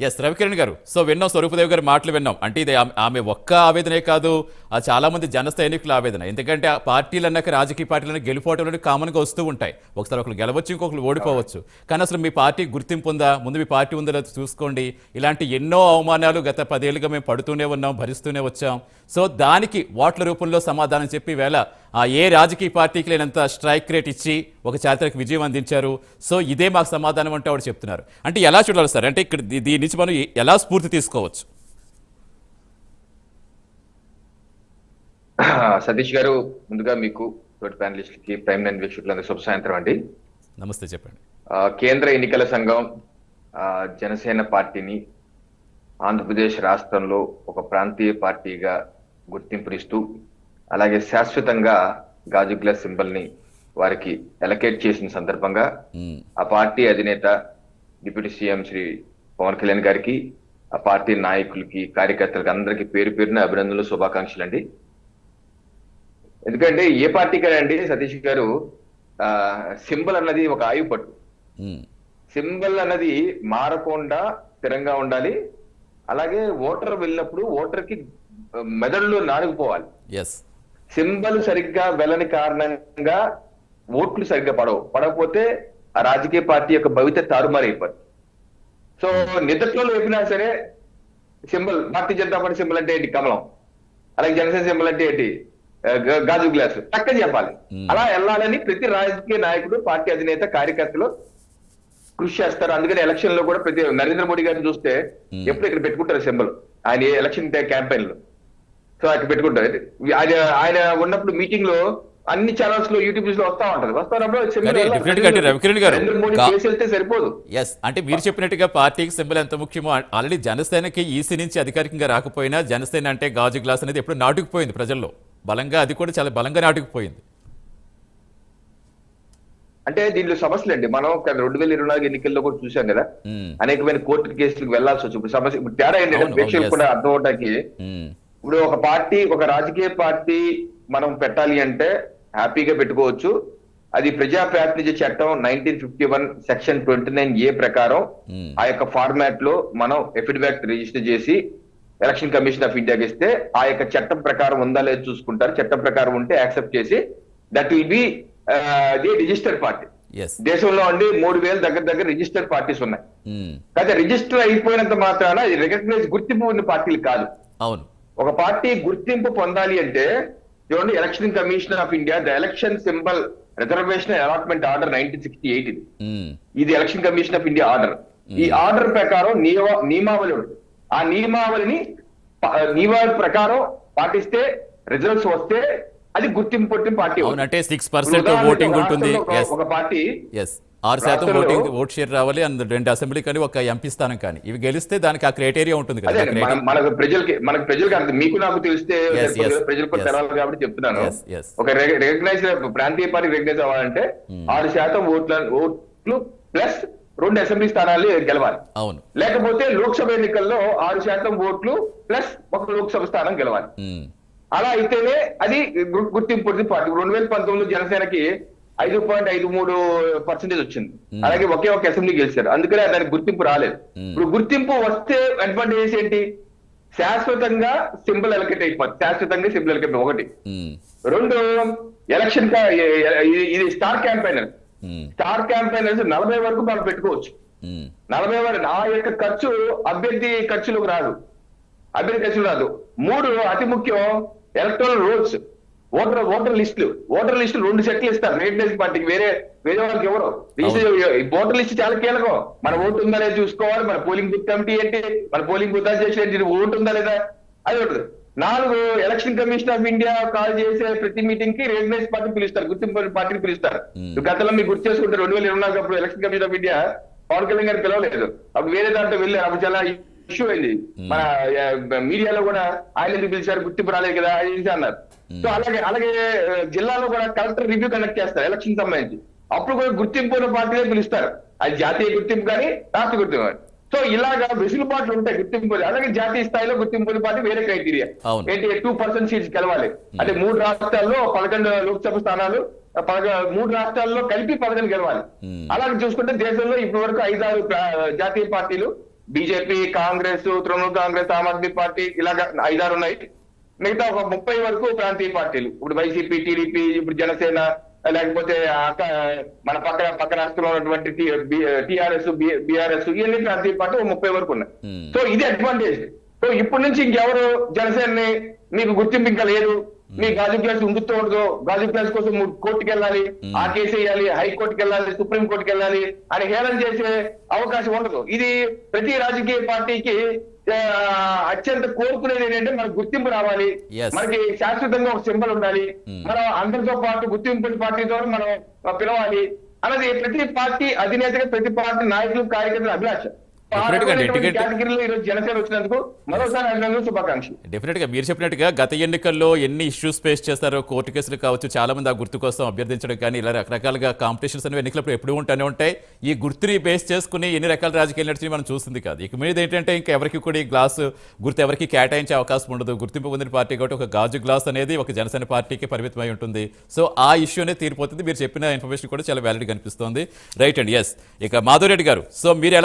Yes Ravikiran గారు. So విన్నాం స్వరూపదేవి గారి మాటలు విన్నాం. అంటే ఇది ఆమె- ఆమె ఒక్క ఆవేదనే కాదు. ఆ చాలా మంది జన సైనికుల ఆవేదన. ఎందుకంటే ఆ పార్టీలు అన్నాక రాజకీయ పార్టీలను గెలుపోవటం కామన్గా వస్తూ ఉంటాయి. ఒకసారి ఒకరు గెలవచ్చు ఇంకొకరు ఓడిపోవచ్చు. కానీ అసలు మీ పార్టీ గుర్తింపు ఉందా? ముందు మీ పార్టీ ఉందో లేదో చూసుకోండి. ఇలాంటి ఎన్నో అవమానాలు గత పదేళ్ళుగా మేము పడుతూనే ఉన్నాం భరిస్తూనే వచ్చాం. సో దానికి ఓట్ల రూపంలో సమాధానం చెప్పి వేళ ఆ ఏ రాజకీయ పార్టీకి లేనంత స్ట్రైక్ రేట్ ఇచ్చి ఒక చారిత్రక విజయం అందించారు. సో ఇదే మాకు సమాధానం అంటే ఆవిడ చెప్తున్నారు. అంటే ఎలా చూడాలి సార్? అంటే ఇక్కడ దీని నుంచి మనం ఎలా స్ఫూర్తి తీసుకోవచ్చు? సతీష్ గారు ముందుగా మీకు తోటి ప్రైమ్ నైన్ వీక్షకులందరూ శుభ సాయంత్రం అండి. నమస్తే చెప్పండి. కేంద్ర ఎన్నికల సంఘం జనసేన పార్టీని ఆంధ్రప్రదేశ్ రాష్ట్రంలో ఒక ప్రాంతీయ పార్టీగా గుర్తింపునిస్తూ అలాగే శాశ్వతంగా గాజు గ్లాస్ సింబల్ని వారికి ఎలకేట్ చేసిన సందర్భంగా ఆ పార్టీ అధినేత డిప్యూటీ సీఎం శ్రీ పవన్ కళ్యాణ్ గారికి ఆ పార్టీ నాయకులకి కార్యకర్తలకి అందరికి పేరు పేరున అభినందనలు శుభాకాంక్షలు అండి. ఎందుకంటే ఏ పార్టీకైనా అండి సతీష్ గారు ఆ సింబల్ అన్నది ఒక ఆయువు పట్టు. ఉమ్, సింబల్ అన్నది మారకుండా స్థిరంగా ఉండాలి. అలాగే ఓటర్ వెళ్ళినప్పుడు ఓటర్కి మెదడులో నానుకుపోవాలి సింబల్ సరిగ్గా వెళ్ళని కారణంగా ఓట్లు సరిగ్గా పడవు. పడకపోతే ఆ రాజకీయ పార్టీ యొక్క భవిత తారుమారైపోద్ది సో నిద్రలో లేపినా సరే symbol Bharatiya Janata party symbol అంటే ఏంటి? కమలం. అలాగే జనసేన సింబల్ అంటే ఏంటి? గాజు గ్లాసు. చక్క చెప్పాలి. అలా వెళ్ళాలని ప్రతి రాజకీయ నాయకుడు పార్టీ అధినేత కార్యకర్తలు కృషి చేస్తారు. అందుకని ఎలక్షన్లో కూడా ప్రతి నరేంద్ర మోడీ గారిని చూస్తే. ఎప్పుడు ఇక్కడ పెట్టుకుంటారు సింబల్? ఆయన ఎలక్షన్ క్యాంపెయిన్లో సో అక్కడ పెట్టుకుంటారు. ఆయన ఆయన ఉన్నప్పుడు మీటింగ్లో అన్ని ఛానల్స్లో యూట్యూబ్లో వస్తా ఉంటది. వెళ్తే సరిపోదు. ఎస్ అంటే మీరు చెప్పినట్టుగా పార్టీకి సింబల్ ఎంత ముఖ్యమో ఆల్రెడీ జనసేనకి ఈసీ నుంచి అధికారికంగా రాకపోయినా జనసేన అంటే గాజు గ్లాస్ అనేది ఎప్పుడు నాటుకుపోయింది ప్రజల్లో. బలంగా అది కూడా చాలా బలంగా నాటుకుపోయింది. అంటే దీంట్లో సమస్యలు అండి మనం రెండు వేల ఇరవై నాలుగు ఎన్నికల్లో కూడా చూసాం కదా. ఉమ్, అనేకమైన కోర్టు కేసులకు వెళ్ళాల్సి వచ్చింది. ఇప్పుడు సమస్య ఇప్పుడు తేడా ఏంటంటే ప్రేక్షకులు. కూడా అర్థం అవటానికి ఉమ్, ఇప్పుడు ఒక పార్టీ ఒక రాజకీయ పార్టీ మనం పెట్టాలి అంటే హ్యాపీగా పెట్టుకోవచ్చు. అది ప్రజా ప్రాతినిధ్య చట్టం nineteen fifty one section twenty nine A ప్రకారం ఆ యొక్క ఫార్మాట్లో మనం ఎఫిడవిట్ రిజిస్టర్ చేసి ఎలక్షన్ కమిషన్ ఆఫ్ ఇండియాకి ఇస్తే ఆ యొక్క చట్టం ప్రకారం ఉందా లేదా చూసుకుంటారు. చట్టం ప్రకారం ఉంటే యాక్సెప్ట్ చేసి that will be the registered party. దేశంలో అండి మూడు వేల దగ్గర దగ్గర రిజిస్టర్డ్ పార్టీస్ ఉన్నాయి. అయితే రిజిస్టర్ అయిపోయినంత మాత్రాన ఇది రికగ్నైజ్ గుర్తింపు ఉన్న పార్టీలు కాదు. అవును. ఒక పార్టీ గుర్తింపు పొందాలి అంటే చూడండి election commission of India the election symbol reservation allotment order nineteen sixty eight ఇది. ఇది election commission of India order. ఈ ఆర్డర్ ప్రకారం నియమ నియమావళి ఉంటుంది. ఆ నియమావళిని నియమావళి ప్రకారం పాటిస్తే రిజల్ట్స్ వస్తే అది గుర్తింపు పొట్టిన పార్టీ సిక్స్ పర్సెంట్ ఓటింగ్ ఉంటుంది. ఒక- పార్టీ ఆరు శాతం ఓటింగ్ ఓట్ షేర్ రావాలి అండ్ రెండు అసెంబ్లీ కానీ ఒక ఎంపీ స్థానం కానీ. ఇవి గెలిస్తే దానికి ఆ క్రైటీరియా ఉంటుంది కదా మనకు ప్రజలకి మనకు ప్రజలకు మీకు నాకు తెలిస్తే ప్రజలకు. తెలవాలి కాబట్టి చెప్తున్నాను. ఒక రికగ్నైజ్ ప్రాంతీయ పార్టీ రికగ్నైజ్ అవ్వాలంటే ఆరు శాతం ఓట్ల ఓట్లు ప్లస్ రెండు అసెంబ్లీ స్థానాలు గెలవాలి. అవును. లేకపోతే లోక్సభ ఎన్నికల్లో ఆరు శాతం ఓట్లు ప్లస్ ఒక లోక్సభ స్థానం గెలవాలి. ఉమ్, అలా అయితేనే అది గుర్తింపు పార్టీ. రెండు వేల పంతొమ్మిదిలో జనసేనకి ఐదు పాయింట్ ఐదు మూడు పర్సెంటేజ్ వచ్చింది. అలాగే ఒకే ఒక అసెంబ్లీ గెలిచారు. అందుకనే దానికి గుర్తింపు రాలేదు. ఇప్పుడు గుర్తింపు వస్తే అడ్వాంటేజ్ ఏంటి? శాశ్వతంగా సింబల్ ఎలకెట్ అయిపోతుంది. శాశ్వతంగా సింబల్ ఎలకెట్ ఒకటి. రెండు ఎలక్షన్ ఇది- star campaigner um, star campaigners నలభై వరకు మనం పెట్టుకోవచ్చు. నలభై వరకు ఆ యొక్క ఖర్చు అభ్యర్థి ఖర్చులకు రాదు. అభ్యర్థి ఖర్చులు రాదు. మూడు అతి ముఖ్యం ఎలక్ట్రల్ రోల్స్ ఓటర్ ఓటర్ లిస్టులు. ఓటర్ లిస్టులు రెండు సెట్లు ఇస్తారు. రేట్ పార్టీకి వేరే వేరే వాళ్ళకి ఎవరు? ఓటర్ లిస్ట్ చాలా కీలకం. మన ఓటు ఉందా లేదా చూసుకోవాలి. మన పోలింగ్ బూత్ కమిటీ ఏంటి? మన పోలింగ్ బూత్ అధ్యక్షులు ఏంటి? ఓటు ఉందా లేదా? అది ఒకటి. నాలుగు election commission of India call చేసే ప్రతి మీటింగ్కి రికగ్నైజ్ పార్టీ పిలుస్తారు. గుర్తింపు పార్టీని పిలుస్తారు. గతంలో మీకు గుర్తు చేసుకుంటే రెండు వేల ఇరవై నాలుగు అప్పుడు election commission of India Pawan Kalyan గారు పిలవలేదు. అప్పుడు వేరే దాంట్లో వెళ్ళారు. అప్పుడు చాలా ఇష్యూ అయింది. మన మీడియాలో కూడా ఆయన ఎందుకు పిలిచారు? గుర్తింపు రాలేదు కదా ఇది అన్నారు? సో అలాగే అలాగే ఆ, జిల్లాలో కూడా కలెక్టర్ రివ్యూ కండక్ట్ చేస్తారు ఎలక్షన్ సంబంధించి. అప్పుడు కూడా గుర్తింపు ఉన్న పార్టీలే పిలుస్తారు. అది జాతీయ గుర్తింపు కానీ రాష్ట్ర గుర్తింపు కానీ. సో ఇలాగా వెసులుబాట్లు ఉంటాయి గుర్తింపు అలాగే జాతీయ స్థాయిలో గుర్తింపు పార్టీ వేరే క్రైటీరియా. ఏంటి టూ పర్సెంట్ సీట్స్ గెలవాలి. అంటే మూడు రాష్ట్రాల్లో పదకొండు లోక్సభ స్థానాలు మూడు రాష్ట్రాల్లో కలిపి పదకొండు గెలవాలి. Hmm. అలాగే చూసుకుంటే దేశంలో ఇప్పటి వరకు ఐదారు జాతీయ పార్టీలు బీజేపీ కాంగ్రెస్ తృణమూల్ కాంగ్రెస్ ఆమ్ ఆద్మీ పార్టీ ఇలాగ ఐదారు ఉన్నాయి. మిగతా ఒక ముప్పై వరకు ప్రాంతీయ పార్టీలు. ఇప్పుడు వైసీపీ టీడీపీ ఇప్పుడు జనసేన లేకపోతే మన పక్క పక్క రాష్ట్రంలో ఉన్నటువంటి టిఆర్ఎస్ బీఆర్ఎస్ ఇవన్నీ ప్రాంతీయ పార్టీ ఒక ముప్పై వరకు ఉన్నాయి. సో ఇది అడ్వాంటేజ్. సో ఇప్పటి నుంచి ఇంకెవరు జనసేనని మీకు గుర్తింపు ఇంకా లేదు. మీ గాజు గ్లాస్ ఉండుతూ ఉండదు. గాజు గ్లాస్ కోసం కోర్టుకి వెళ్ళాలి. ఆ కేసు వేయాలి. హైకోర్టుకి వెళ్ళాలి. సుప్రీం కోర్టుకి వెళ్ళాలి. అని హేళన చేసే అవకాశం ఉండదు. ఇది ప్రతి రాజకీయ పార్టీకి అత్యంత కోరుకునేది ఏంటంటే మనకు గుర్తింపు రావాలి. మనకి శాశ్వతంగా ఒక సింబల్ ఉండాలి Hmm. మనం అందరితో పాటు గుర్తింపు పార్టీతో మనం పిలవాలి అన్నది ప్రతి పార్టీ అధినేతగా ప్రతి పార్టీ నాయకులు కార్యకర్తల అభిలాష డెఫినెట్గా మీరు చెప్పినట్టుగా గత ఎన్నికల్లో ఎన్ని ఇష్యూస్ ఫేస్ చేస్తారో కోర్టు కేసులు కావచ్చు చాలా మంది ఆ గుర్తు కోసం అభ్యర్థించడం కానీ ఇలా రకరకాలుగా కాంపిటీషన్స్ అనేవి ఎన్నికలప్పుడు ఎప్పుడు ఉంటానే ఉంటాయి. ఈ గుర్తుని బేస్ చేసుకుని ఎన్ని రకాల రాజకీయాలు నడిచి మనం చూస్తుంది కాదు. ఇక మీద ఏంటంటే ఇంకా ఎవరికి కూడా ఈ గ్లాసు గుర్తు ఎవరికి కేటాయించే అవకాశం ఉండదు. గుర్తింపు పొందిన పార్టీ కాబట్టి ఒక గాజు గ్లాస్ అనేది ఒక జనసేన పార్టీకి పరిమితమై ఉంటుంది. సో ఆ ఇష్యూ అనేది తీరిపోతుంది. మీరు చెప్పిన ఇన్ఫర్మేషన్ కూడా చాలా వ్యాలిడ్ కనిపిస్తుంది రైట్ అండ్ ఎస్ ఇక మాధవ్ రెడ్డి గారు సో మీరు